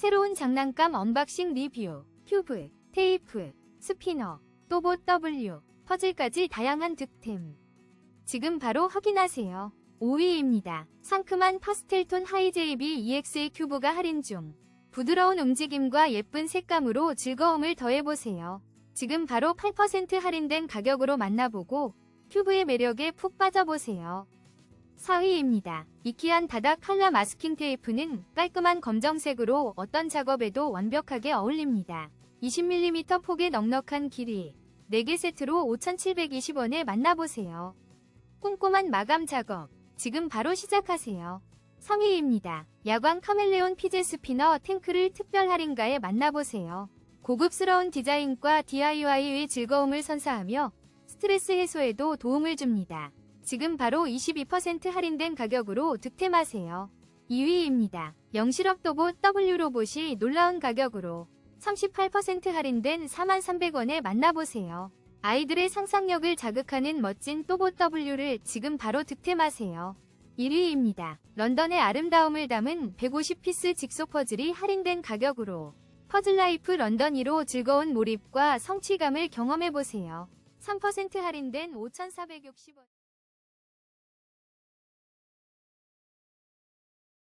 새로운 장난감 언박싱 리뷰, 큐브, 테이프, 스피너, 또봇 W, 퍼즐까지 다양한 득템. 지금 바로 확인하세요. 5위입니다. 상큼한 파스텔톤 하이제이비 EX의 큐브가 할인 중. 부드러운 움직임과 예쁜 색감으로 즐거움을 더해보세요. 지금 바로 8% 할인된 가격으로 만나보고 큐브의 매력에 푹 빠져보세요. 4위입니다. 이키안 다닥 칼라 마스킹 테이프는 깔끔한 검정색으로 어떤 작업에도 완벽하게 어울립니다. 20mm 폭의 넉넉한 길이 4개 세트로 5,720원에 만나보세요. 꼼꼼한 마감 작업 지금 바로 시작하세요. 3위입니다. 야광 카멜레온 피제 스피너 탱크를 특별 할인가에 만나보세요. 고급스러운 디자인과 DIY의 즐거움을 선사하며 스트레스 해소에도 도움을 줍니다. 지금 바로 22% 할인된 가격으로 득템하세요. 2위입니다. 영실업 도봇 W 로봇이 놀라운 가격으로 38% 할인된 43,300원에 만나보세요. 아이들의 상상력을 자극하는 멋진 또봇 W를 지금 바로 득템하세요. 1위입니다. 런던의 아름다움을 담은 150피스 직소 퍼즐이 할인된 가격으로 퍼즐라이프 런던 2로 즐거운 몰입과 성취감을 경험해보세요. 3% 할인된 5,460원.